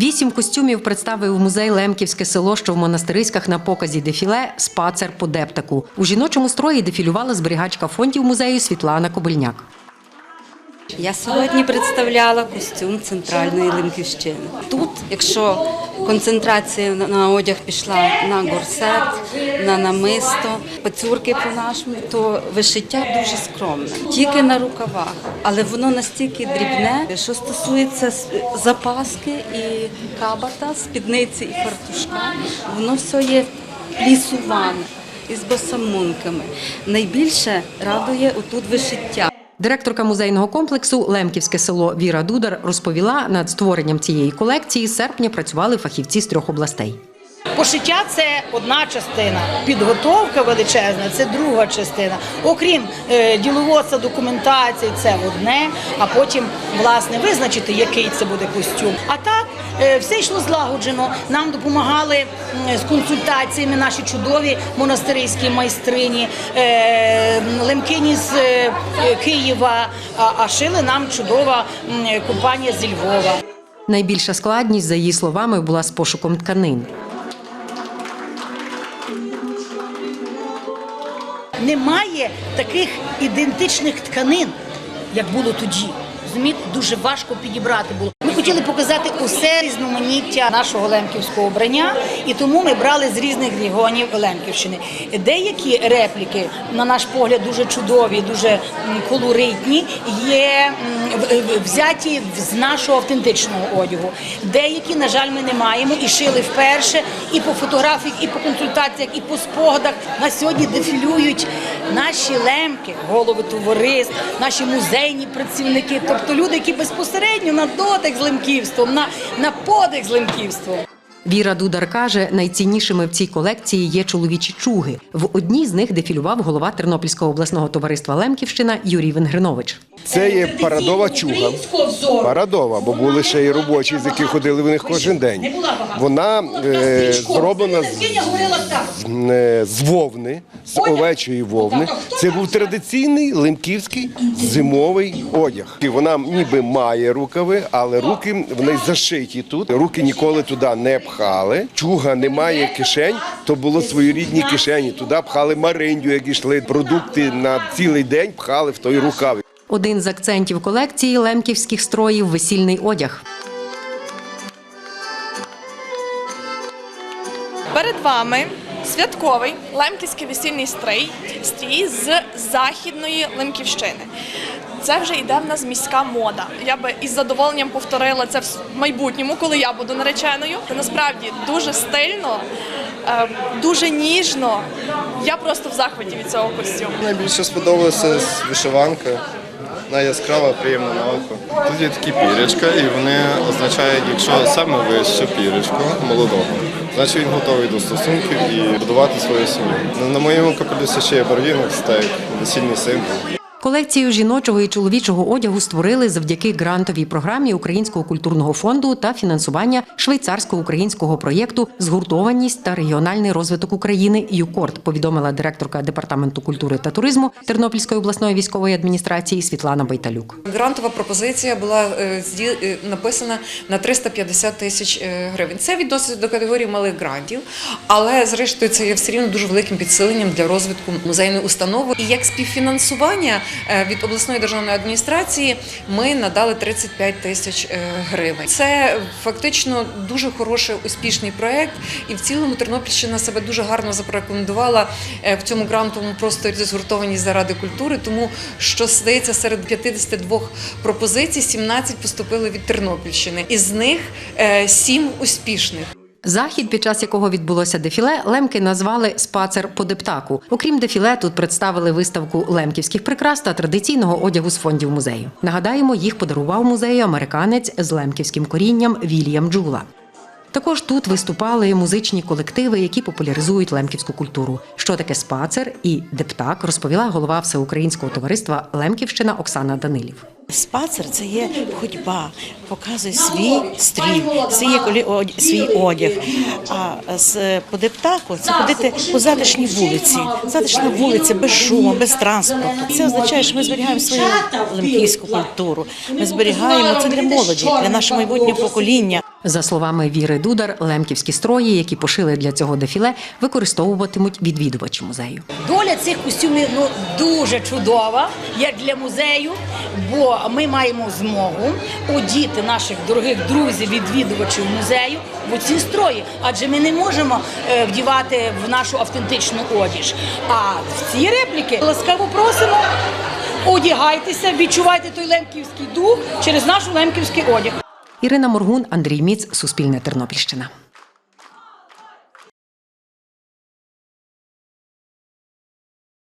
Вісім костюмів представив музей Лемківське село, що в монастириськах на показі дефіле Спацер по дептаку. У жіночому строї дефілювала зберігачка фондів музею Світлана Кобильняк. Я сьогодні представляла костюм центральної Лемківщини. Тут, якщо концентрація на- одяг пішла на горсет, на намисто, пацюрки по-нашому, то вишиття дуже скромне, тільки на рукавах. Але воно настільки дрібне, що стосується запаски і кабата, спідниці і фартушка, воно все є плісуване із босамунками. Найбільше радує отут вишиття. Директорка музейного комплексу Лемківське село Віра Дудар розповіла, над створенням цієї колекції серпня працювали фахівці з трьох областей. Пошиття це одна частина, підготовка величезна це друга частина. Окрім е, діловодства, документації, це одне, а потім власне визначити, який це буде костюм. А так е, все йшло злагоджено. Нам допомагали з консультаціями наші чудові монастирські майстрині, е, лемкині з Києва, а, шили нам чудова компанія зі Львова. Найбільша складність, за її словами, була з пошуком тканин. Немає таких ідентичних тканин, як було тоді. Розумієте, дуже важко підібрати було. Хотіли показати усе різноманіття нашого лемківського обрання, і тому ми брали з різних регіонів Лемківщини. Деякі репліки, на наш погляд, дуже чудові, дуже колоритні, є взяті з нашого автентичного одягу. Деякі, на жаль, ми не маємо і шили вперше, і по фотографіях, і по консультаціях, і по спогадах. На сьогодні дефілюють наші лемки, голови товариств, наші музейні працівники, тобто люди, які безпосередньо на дотик з лемківством, на, на подих з лемківством. Віра Дудар каже, найціннішими в цій колекції є чоловічі чуги. В одній з них дефілював голова Тернопільського обласного товариства Лемківщина Юрій Венгринович. Це є парадова чуга. Парадова, бо були ще й робочі, з які ходили в них кожен день. Вона е, зроблена з, е, з вовни, з овечої вовни. Це був традиційний лемківський зимовий одяг. І вона ніби має рукави, але руки вони зашиті тут. Руки ніколи туди не пхали. Чуга не має кишень, то було своєрідні кишені. Туди пхали мариндю, як йшли продукти на цілий день, пхали в той рукав. Один з акцентів колекції лемківських строїв весільний одяг. Перед вами святковий лемківський весільний стрій, стрій з західної Лемківщини. Це вже йде в нас міська мода. Я би із задоволенням повторила це в майбутньому, коли я буду нареченою. Це насправді дуже стильно, е, дуже ніжно. Я просто в захваті від цього костюму. Найбільше сподобалася вишиванка. Вона яскрава, приємна на око. Тут є такі пірячка, і вони означають, якщо саме вище пірячко молодого, значить він готовий до стосунків і будувати свою сім'ю. На- моєму капелюсі ще є барвінок, це як весільний символ. Колекцію жіночого і чоловічого одягу створили завдяки грантовій програмі Українського культурного фонду та фінансування швейцарсько-українського проєкту Згуртованість та регіональний розвиток України ЮКОРД, повідомила директорка департаменту культури та туризму Тернопільської обласної військової адміністрації Світлана Байталюк. Грантова пропозиція була е, е, написана на 350 тисяч е, гривень. Це відноситься до категорії малих грантів, але зрештою це є все рівно дуже великим підсиленням для розвитку музейної установи. І як співфінансування від обласної державної адміністрації ми надали 35 тисяч е, гривень. Це фактично дуже хороший успішний проект, і в цілому Тернопільщина себе дуже гарно запорекомендувала е, в цьому грантовому просторі згуртованість заради культури, тому що здається серед 52 пропозицій 17 поступили від Тернопільщини, із них 7 успішних. Захід, під час якого відбулося дефіле, лемки назвали Спацер по дептаку. Окрім дефіле, тут представили виставку лемківських прикрас та традиційного одягу з фондів музею. Нагадаємо, їх подарував музею американець з лемківським корінням Вільям Джула. Також тут виступали музичні колективи, які популяризують лемківську культуру. Що таке спацер і дептак, розповіла голова всеукраїнського товариства Лемківщина Оксана Данилів. Спацер це є ходьба, показує свій стрій, свій, колі- свій одяг. А з подептаку це ходити по затишній вулиці. Затишна вулиця без шуму, без транспорту. Це означає, що ми зберігаємо свою лемківську культуру. Ми зберігаємо це для молоді, для нашого майбутнього покоління. За словами Віри Дудар, лемківські строї, які пошили для цього дефіле, використовуватимуть відвідувачі музею. Доля цих костюмів ну дуже чудова, як для музею, бо ми маємо змогу одіти наших дорогих друзів, відвідувачів музею в ці строї, адже ми не можемо е, вдівати в нашу автентичну одіж. А в ці репліки ласкаво просимо. Одягайтеся, відчувайте той лемківський дух через наш лемківський одяг. Ірина Моргун, Андрій Міц, Суспільне Тернопільщина.